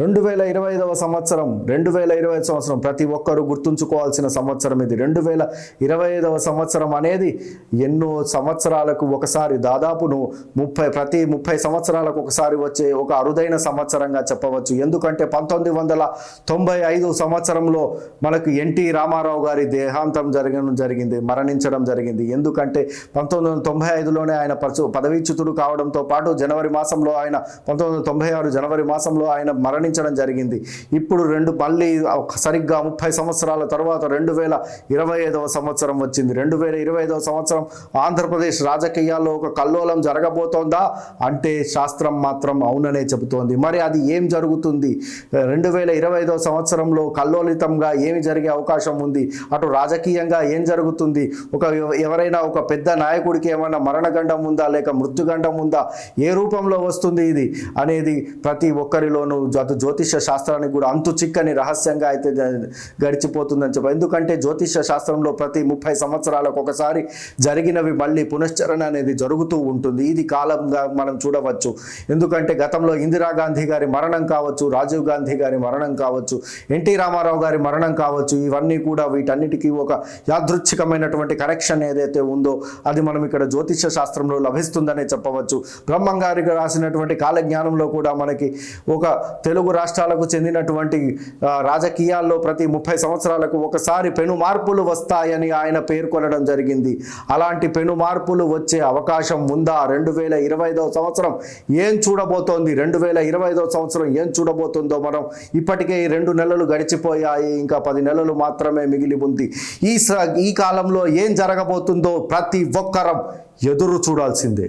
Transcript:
రెండు వేల ఇరవై ఐదవ సంవత్సరం రెండు వేల ఇరవై ఐదు సంవత్సరం ప్రతి ఒక్కరూ గుర్తుంచుకోవాల్సిన సంవత్సరం ఇది. రెండు వేల ఇరవై ఐదవ సంవత్సరం అనేది ఎన్నో సంవత్సరాలకు ఒకసారి దాదాపును ముప్పై ప్రతి ముప్పై సంవత్సరాలకు ఒకసారి వచ్చే ఒక అరుదైన సంవత్సరంగా చెప్పవచ్చు. ఎందుకంటే పంతొమ్మిది వందల తొంభై ఐదు సంవత్సరంలో మనకు ఎన్టీ రామారావు గారి దేహాంతం జరగడం జరిగింది మరణించడం జరిగింది. ఎందుకంటే పంతొమ్మిది వందల తొంభై ఐదులోనే ఆయన పరచు పదవీచ్యుతుడు కావడంతో పాటు జనవరి మాసంలో ఆయన పంతొమ్మిది వందల తొంభై ఆరు జనవరి మాసంలో ఆయన మరణ మరణించడం జరిగింది. ఇప్పుడు రెండు మళ్ళీ సరిగ్గా ముప్పై సంవత్సరాల తర్వాత రెండు వేల ఇరవై ఐదవ సంవత్సరం వచ్చింది. రెండు వేల ఇరవై ఐదవ సంవత్సరం ఆంధ్రప్రదేశ్ రాజకీయాల్లో ఒక కల్లోలం జరగబోతోందా? అంటే శాస్త్రం మాత్రం అవుననే చెబుతోంది. మరి అది ఏం జరుగుతుంది? రెండు వేల ఇరవై ఐదవ సంవత్సరంలో కల్లోలితంగా ఏమి జరిగే అవకాశం ఉంది? అటు రాజకీయంగా ఏం జరుగుతుంది? ఒక ఎవరైనా ఒక పెద్ద నాయకుడికి ఏమైనా మరణగండం ఉందా? లేక మృత్యుగండం ఉందా? ఏ రూపంలో వస్తుంది ఇది అనేది ప్రతి ఒక్కరిలోనూ అటు జ్యోతిష శాస్త్రానికి కూడా అంతు చిక్కని రహస్యంగా అయితే గడిచిపోతుందని చెప్పి ఎందుకంటే జ్యోతిష శాస్త్రంలో ప్రతి ముప్పై సంవత్సరాలకు ఒకసారి జరిగినవి మళ్ళీ పునశ్చరణ అనేది జరుగుతూ ఉంటుంది. ఇది కాలంగా మనం చూడవచ్చు. ఎందుకంటే గతంలో ఇందిరాగాంధీ గారి మరణం కావచ్చు రాజీవ్ గాంధీ గారి మరణం కావచ్చు ఎన్టీ రామారావు గారి మరణం కావచ్చు ఇవన్నీ కూడా వీటన్నిటికీ ఒక యాదృచ్ఛికమైనటువంటి కనెక్షన్ ఏదైతే ఉందో అది మనం ఇక్కడ జ్యోతిష శాస్త్రంలో లభిస్తుందనే చెప్పవచ్చు. బ్రహ్మం గారికి రాసినటువంటి కాలజ్ఞానంలో కూడా మనకి ఒక తెలుగు తెలుగు రాష్ట్రాలకు చెందినటువంటి రాజకీయాల్లో ప్రతి ముప్పై సంవత్సరాలకు ఒకసారి పెను మార్పులు వస్తాయని ఆయన పేర్కొనడం జరిగింది. అలాంటి పెను మార్పులు వచ్చే అవకాశం ఉందా? రెండు వేల ఇరవై ఐదవ సంవత్సరం ఏం చూడబోతోంది? రెండు వేల ఇరవై ఐదవ సంవత్సరం ఏం చూడబోతుందో మనం ఇప్పటికే ఈ రెండు నెలలు గడిచిపోయాయి. ఇంకా పది నెలలు మాత్రమే మిగిలి ఉంది. ఈ స- ఈ కాలంలో ఏం జరగబోతుందో ప్రతి ఒక్కరం ఎదురు చూడాల్సిందే.